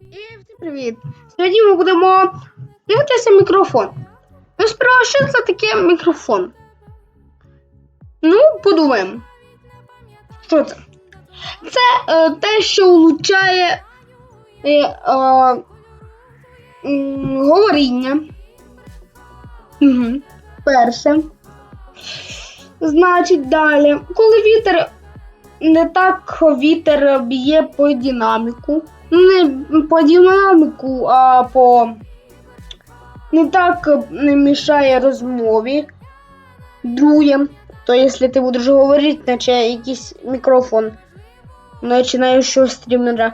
І всім привіт! Сьогодні ми будемо дивитися мікрофон. Ну, справа, що це таке мікрофон? Ну, подумаємо. Що це? Це е, те, що влучає е, е, говоріння. Угу. Перше. Значить, далі. Коли вітер не так вітер б'є по динаміку. Ну, не по динаміку, а по не так не мішає розмові. Друге, то якщо ти будеш говорити, наче якийсь мікрофон, починаючого стрімера.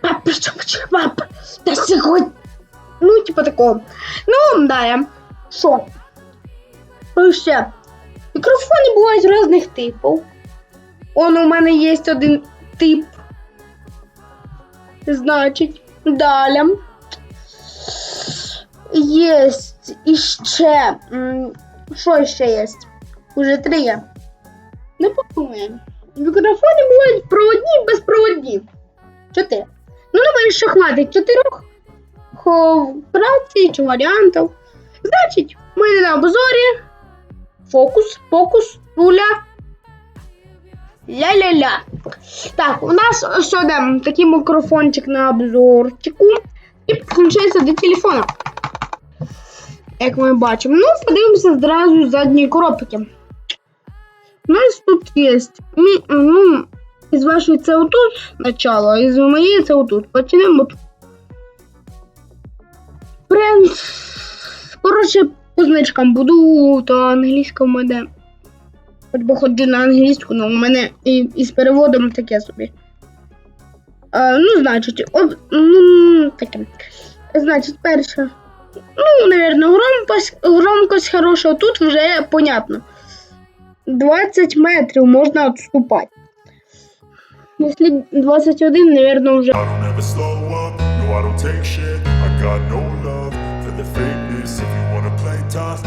Папа, що папа, та сьогодні. Ну, типа такого. Ну, далі. Що? Ну, ще. Мікрофони бувають різних типів. Он у мене є один тип. Значить, далі. Єсть іще. Що ще є? Уже три є. Не подумаємо. Мікрофони бувають проводні і безпроводні. Чотири. Ну, думаю, що хватить чотирьох праці чи варіантів. Значить, мене на обзорі фокус, фокус, руля. Ля-ля-ля. Так, у нас сюди такий мікрофончик на обзорчику. І підключається до телефона. Як ми бачимо. Ну, подивимося зразу з задньої коробки. У нас тут є. Мі, ну, із вашої це отут начало, а із моєї це отут. Почнемо тут. Бренд. Коротше, по значкам буду, то англійська в. Хоч би ходжу на англійську, але у мене і, і з переводом таке собі. А, ну, значить, об, ну, таке. Значить, перше. Ну, наверное, громкость, громкость хороша. Тут вже понятно. 20 метрів можна відступати. Якщо 21, наверное, вже. Got no love for the fakeness If you wanna play tough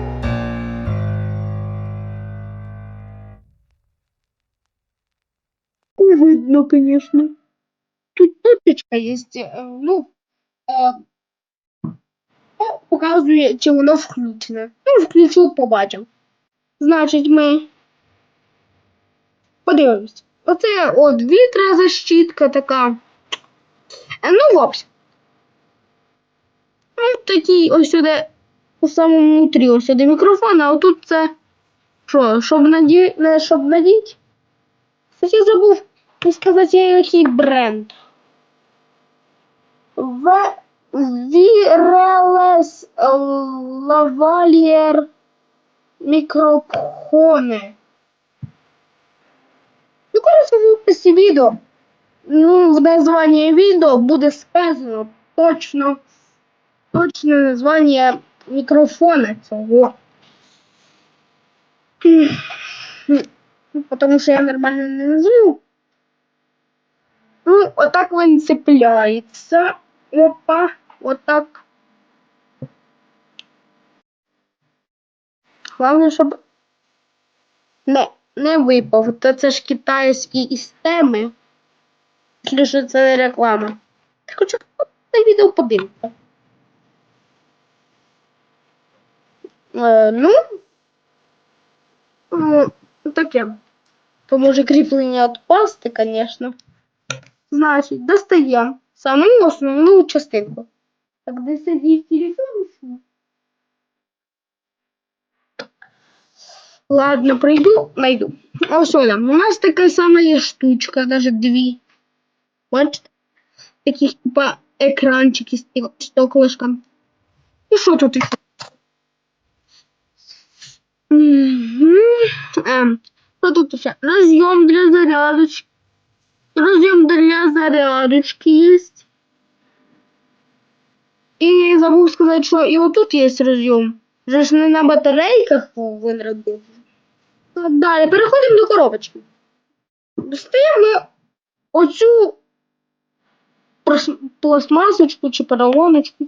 Видно, конечно. Тут кнопочка есть. е, Ну, е, ну, показує, чи воно включене. Ну, включу, побачимо. Значить, ми подивимось. Оце от вітрозащитка така. Е, Ну, в общем. Ну, такий ось сюди, у самому внутрі, ось сюди мікрофон, а отут це. Що, щоб наді... не щоб надіть? Кстати, забув Не сказати, який бренд. В... Wireless Lavalier мікрофони. Ну, коротше, в описі відео. Ну, в названні відео буде сказано точно, точне названня мікрофона цього. Потому що я нормально не назву. Ну, отак він цепляється. Опа, отак. Головне, щоб не, не випав. То це ж китайські із теми. Якщо що це не реклама. Так хочу це відео подивитися. Е, ну, ну, таке. То може кріплення відпасти, звісно. Значить, достаємо саму основну частинку. Так, де сидить телефон? Ладно, прийду, найду. Ось сюди. У нас така сама є штучка, навіть дві. Бачите? Таких типа екранчики з стеклышком. І що тут іще? Угу. Ем, що тут ще? Роз'єм для зарядочки. Разъем для зарядочки есть. И забыл сказать, что и вот тут есть разъем. Же ж не на батарейках він робив. Далі переходимо до коробочки. Достаємо оцю прос- пластмасочку чи поролоночку.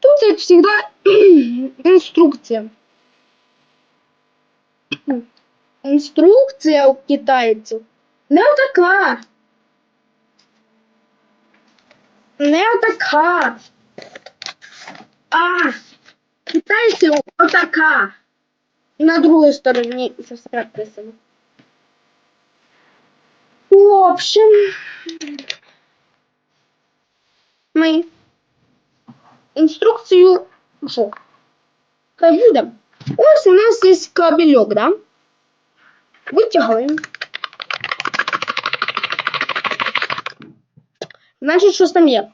Тут, як завжди, інструкція. Інструкція у китайців не така. Не отака. А, китайців отака. І на другій стороні це все написано. В общем, ми інструкцію що? Хай буде. Ось у нас є кабельок, да? Витягаємо. Значить, щось там є.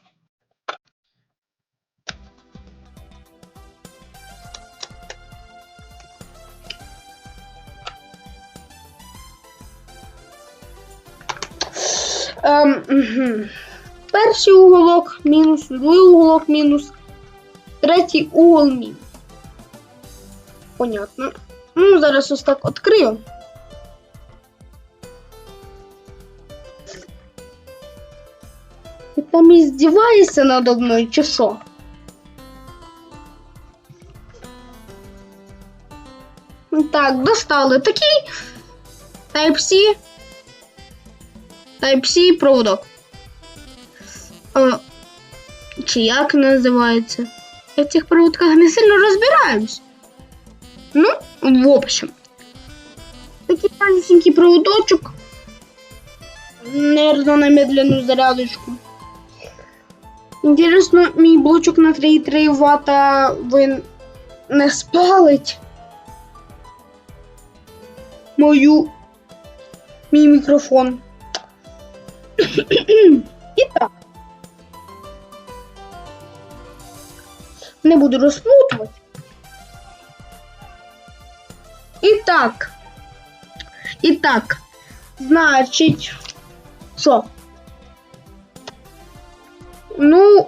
Перший уголок мінус, другий уголок мінус, третій угол мінус. Понятно. Ну, зараз ось так відкрию. Ти там і здіваєшся надо мною, чи що? Так, достали такий Type-C. Type-C проводок. А, чи як називається? Я в цих проводках не сильно розбираюсь. Ну, в общем. Такий маленький проводочок. Наверное, на медленную зарядочку. Інтересно, мій блочок на 3,3 Вт він не спалить мою мій мікрофон. І так. Не буду розплутувати. І так. І так. Значить. Що? Ну.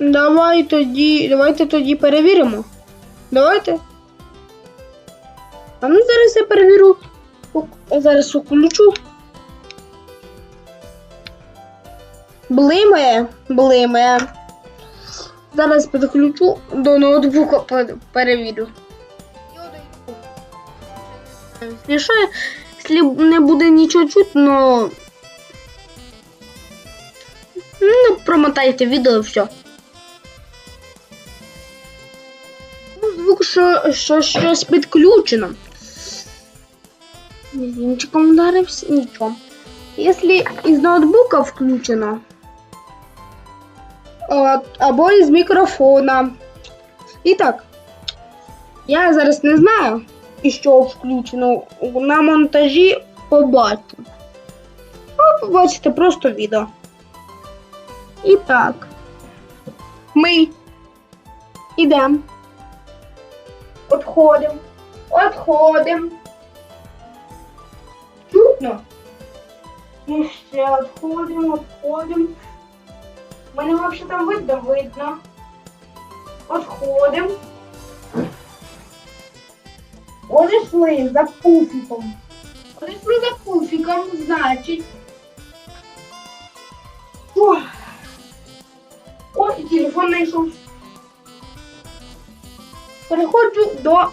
Давай тоді. Давайте тоді перевіримо. Давайте. А ну зараз я перевірю. Зараз включу. Блимає, блимає. Зараз підключу до ноутбука пе- перевірю. Якщо, не буде нічого чутно, ну, промотайте відео і все. Звук, що, що щось підключено. Вінчиком ударився, нічого. Якщо із ноутбука включено, або із мікрофона. І так, я зараз не знаю, і що включено. На монтажі побачу. А побачите просто відео. І так. Ми йдемо. Отходимо. Отходимо. Чутно. І ще отходимо, отходимо. Мене взагалі там видно, видно. Отходимо. Одійшли за пуфіком. Одійшли за пуфіком, значить. Ох. О, і телефон знайшов. Переходжу до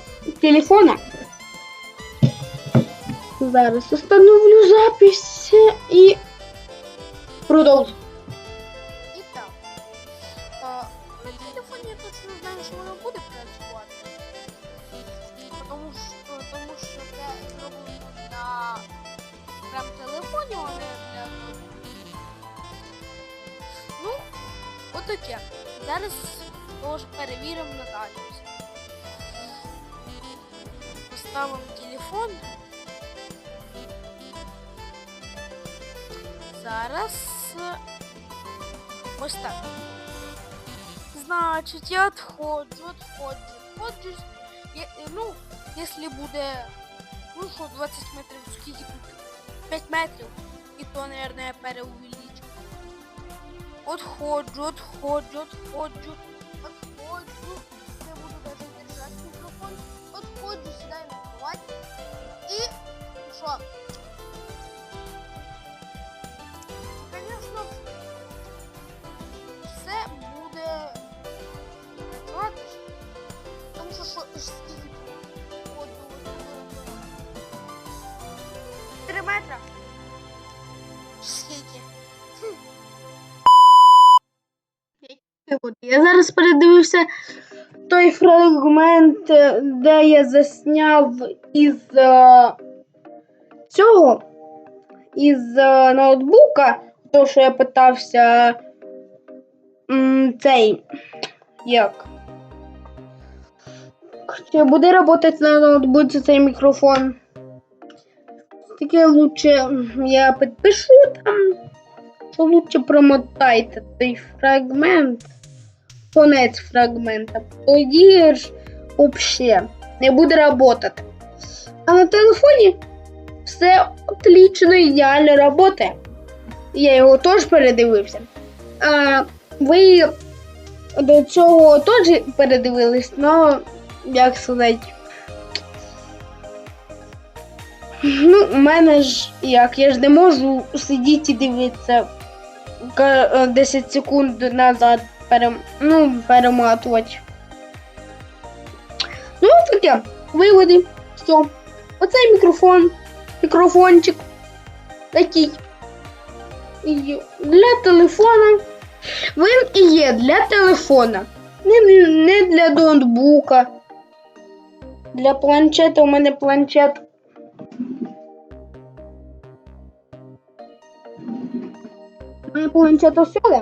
телефона. Зараз установлю запись і продовжу. Прям телефоні, не для ноутбука. Ну, отаке. Зараз теж перевіримо на дальність. Поставимо телефон. Зараз е, ось так. Значить, я відходжу, відходжу, відходжу. Е, ну, якщо буде, ну що, 20 метрів, скільки тут? 5 метрів. І то, наверное, я переувеличу. Отходжу, отходжу, отходжу. Зараз передивився той фрагмент, е, де я засняв із е, цього, із е, ноутбука, то що я питався цей як. Чи буде працювати на ноутбуці цей мікрофон? Таке лучше я підпишу там, що лучше промотайте цей фрагмент конець фрагмента. Тоді ж взагалі не буде працювати. А на телефоні все отлично, ідеально працює. Я його теж передивився. А ви до цього теж передивились, але як сказати. Ну, у мене ж як, я ж не можу сидіти і дивитися е, 10 секунд назад перем... ну, перематувати. Ну, таке. Виводи. Все. Оцей мікрофон. Мікрофончик. Такий. І Для телефона. Він і є для телефона. Не, не, для ноутбука. Для планшета у мене планшет. У мене планшет осьоде.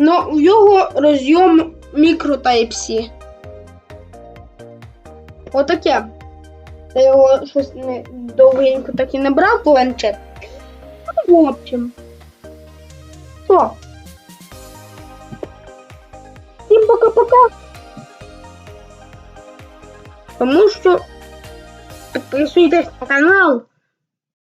Ну, в його розйом мікро Type-C. Отаке. Я його щось не довгенько так і не брав планшет. Ну, в общем. Що? Всім пока-пока. Тому що підписуйтесь на канал.